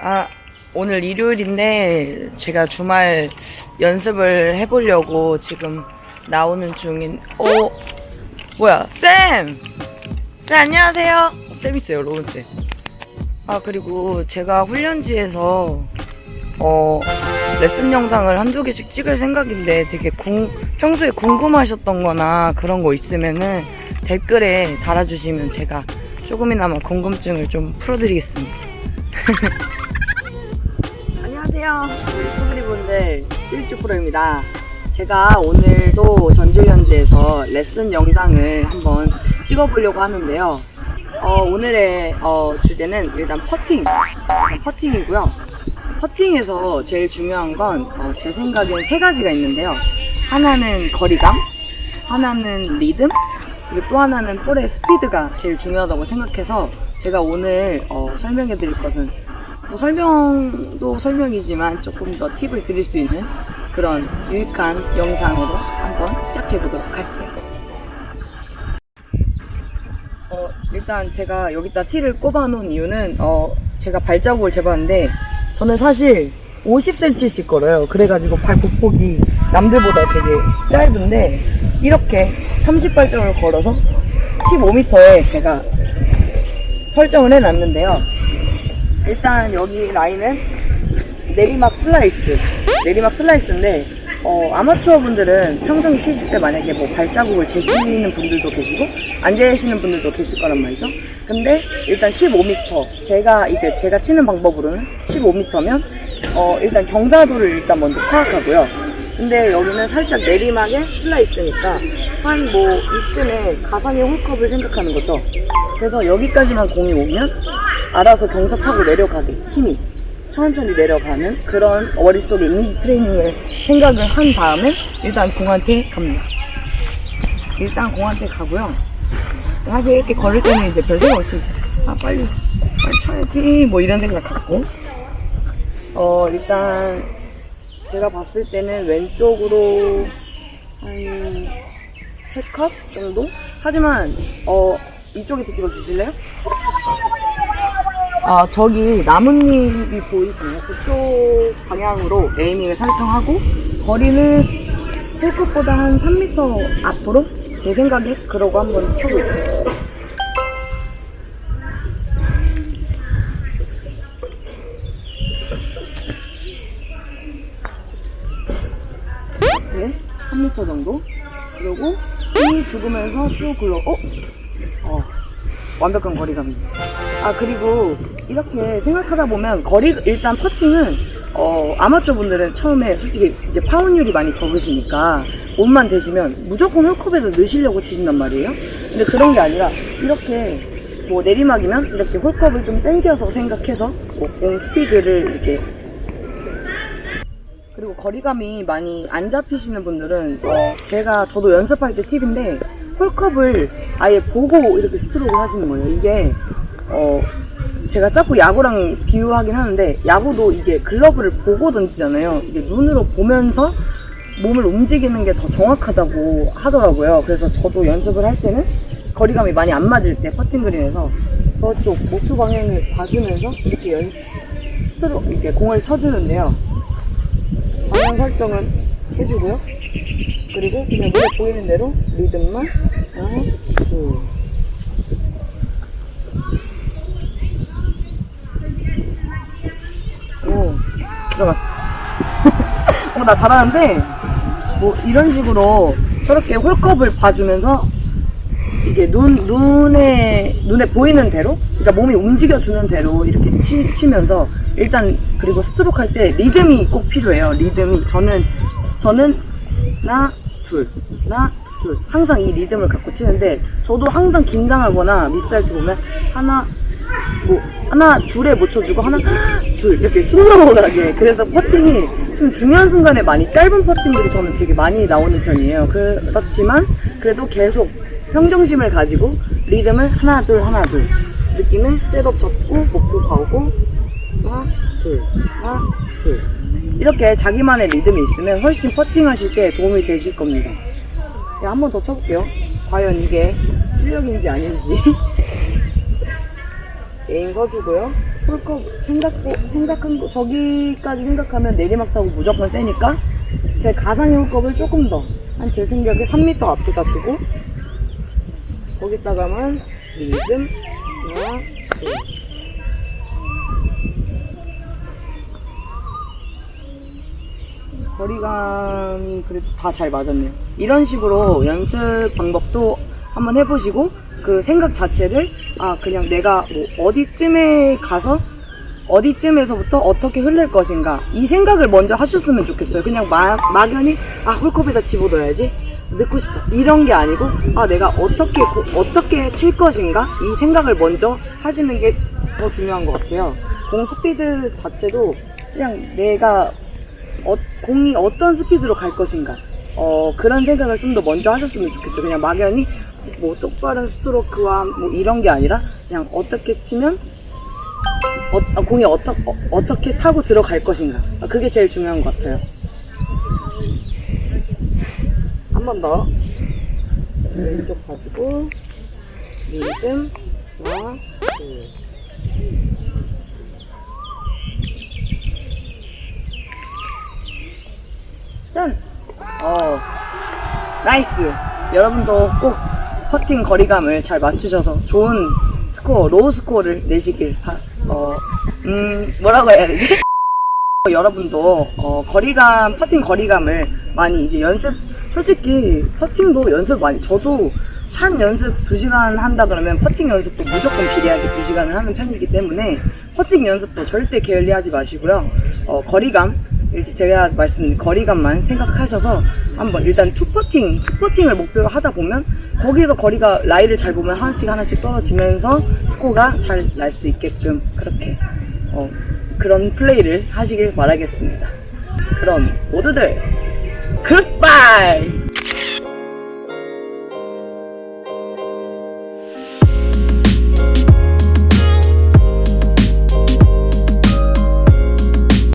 아, 오늘 일요일인데 제가 주말 연습을 해보려고 지금 나오는 중인, 어, 뭐야, 쌤! 네, 안녕하세요. 쌤 있어요, 로운쌤. 아, 그리고 제가 훈련지에서, 어, 레슨 영상을 한두 개씩 찍을 생각인데 되게 궁, 평소에 궁금하셨던 거나 그런 거 있으면은 댓글에 달아주시면 제가 조금이나마 궁금증을 좀 풀어드리겠습니다. 안녕하세요. 소그리분들 쭈쭈 프로입니다. 제가 오늘도 전주현지에서 레슨 영상을 한번 찍어보려고 하는데요. 어, 오늘의 어, 주제는 일단 퍼팅. 퍼팅이고요. 퍼팅에서 제일 중요한 건 어, 제 생각엔 세 가지가 있는데요. 하나는 거리감, 하나는 리듬, 그리고 또 하나는 볼의 스피드가 제일 중요하다고 생각해서 제가 오늘 어, 설명해 드릴 것은 뭐 설명도 설명이지만 조금 더 팁을 드릴 수 있는 그런 유익한 영상으로 한번 시작해 보도록 할게요. 어, 일단 제가 여기다 티를 꼽아 놓은 이유는 어, 제가 발자국을 재봤는데 저는 사실 50cm씩 걸어요. 그래가지고 발 보폭이 남들보다 되게 짧은데 이렇게 30발자국을 걸어서 15m에 제가 설정을 해놨는데요. 일단 여기 라인은 내리막 슬라이스. 내리막 슬라이스인데 어, 아마추어 분들은 평생 치실 때 만약에 뭐 발자국을 재시는 분들도 계시고 안 재시는 분들도 계실 거란 말이죠. 근데 일단 15m 제가 이제 제가 치는 방법으로는 15m면 어, 일단 경사도를 일단 먼저 파악하고요. 근데 여기는 살짝 내리막에 슬라이스니까 한 뭐 이쯤에 가상의 홀컵을 생각하는 거죠. 그래서 여기까지만 공이 오면 알아서 경사 타고 내려가게 힘이 천천히 내려가는 그런 머릿속에 이미지 트레이닝을 생각을 한 다음에 일단 공한테 갑니다. 일단 공한테 가고요. 사실 이렇게 걸을 때는 이제 별 생각 없이 아 빨리 빨리 쳐야지 뭐 이런 생각 갖고 어 일단 제가 봤을 때는 왼쪽으로 한세컵 정도? 하지만 어 이쪽에서 찍어 주실래요? 아, 저기 나뭇잎이 보이시나요? 그쪽 방향으로 에이밍을 설정하고 거리는 홀컵보다 한 3m 앞으로 제 생각에 그러고 한번 켜고 있어요. 네, 3m 정도. 그리고 힘이 죽으면서 쭉 굴러, 어? 어, 완벽한 거리감입니다. 아 그리고 이렇게 생각하다 보면 거리 일단 퍼팅은 어 아마추어 분들은 처음에 솔직히 이제 파운율이 많이 적으시니까 몸만 대시면 무조건 홀컵에서 넣으시려고 치신단 말이에요. 근데 그런 게 아니라 이렇게 뭐 내리막이면 이렇게 홀컵을 좀 당겨서 생각해서 뭐 공 스피드를 이렇게 그리고 거리감이 많이 안 잡히시는 분들은 어, 제가 저도 연습할 때 팁인데 홀컵을 아예 보고 이렇게 스트로크를 하시는 거예요. 이게 어 제가 자꾸 야구랑 비유하긴 하는데 야구도 이게 글러브를 보고 던지잖아요. 이게 눈으로 보면서 몸을 움직이는 게 더 정확하다고 하더라고요. 그래서 저도 연습을 할 때는 거리감이 많이 안 맞을 때 퍼팅 그린에서 저쪽 목수 방향을 봐주면서 이렇게 연 스트로 이렇게 공을 쳐주는데요. 방향 설정은 해주고요. 그리고 그냥 눈에 보이는 대로 리듬만 하나, 둘. 들어가. 어, 나 잘하는데, 뭐, 이런 식으로 저렇게 홀컵을 봐주면서, 이게 눈, 눈에, 눈에 보이는 대로, 그러니까 몸이 움직여주는 대로 이렇게 치, 치면서, 일단, 그리고 스트로크 할 때 리듬이 꼭 필요해요. 리듬이. 저는, 저는, 나, 둘, 나, 둘. 항상 이 리듬을 갖고 치는데, 저도 항상 긴장하거나 미스할 때 보면, 하나, 뭐 하나 둘에 못 쳐주고 하나 둘 이렇게 숨 넘어가게 그래서 퍼팅이 좀 중요한 순간에 많이 짧은 퍼팅들이 저는 되게 많이 나오는 편이에요. 그렇지만 그래도 계속 평정심을 가지고 리듬을 하나 둘 하나 둘. 느낌을 셋업 잡고 목표 가오고 하나 둘 하나 둘. 이렇게 자기만의 리듬이 있으면 훨씬 퍼팅 하실 때 도움이 되실 겁니다. 한 번 더 쳐볼게요. 과연 이게 실력인지 아닌지 게임 서주고요. 홀컵 생각, 생각한 거, 저기까지 생각하면 내리막 타고 무조건 세니까 제 가상의 홀컵을 조금 더, 한 제 생각에 3m 앞에다 두고 거기다가만 리듬, 하나, 둘. 거리감이 그래도 다 잘 맞았네요. 이런 식으로 연습 방법도 한번 해보시고 그 생각 자체를 아 그냥 내가 뭐 어디쯤에 가서 어디쯤에서부터 어떻게 흘릴 것인가 이 생각을 먼저 하셨으면 좋겠어요. 그냥 막, 막연히 아 홀컵에다 집어넣어야지 넣고 싶어 이런 게 아니고 아 내가 어떻게 고- 어떻게 칠 것인가 이 생각을 먼저 하시는 게 더 중요한 것 같아요. 공 스피드 자체도 그냥 내가 어, 공이 어떤 스피드로 갈 것인가 어, 그런 생각을 좀 더 먼저 하셨으면 좋겠어요. 그냥 막연히 뭐 똑바른 스트로크와 뭐 이런 게 아니라 그냥 어떻게 치면 어, 아, 공이 어떠, 어, 어떻게 타고 들어갈 것인가 아, 그게 제일 중요한 것 같아요. 한 번 더. 왼쪽 가지고 리듬 하나 둘 짠! 어, 나이스! 여러분도 꼭 퍼팅 거리감을 잘 맞추셔서 좋은 스코어, 로우 스코어를 내시길, 바, 어, 음, 뭐라고 해야 되지? 여러분도, 어, 거리감, 퍼팅 거리감을 많이 이제 연습, 솔직히 퍼팅도 연습 많이, 저도 샷 연습 2시간 한다 그러면 퍼팅 연습도 무조건 비례하게 2시간을 하는 편이기 때문에 퍼팅 연습도 절대 게을리하지 마시고요. 어, 거리감, 이제 제가 말씀드린 거리감만 생각하셔서 한번 일단 투퍼팅, 투퍼팅을 목표로 하다 보면 거기서 거리가 라이를 잘 보면 하나씩 하나씩 떨어지면서 스코어가 잘 날 수 있게끔 그렇게 어, 그런 플레이를 하시길 바라겠습니다. 그럼 모두들 굿바이!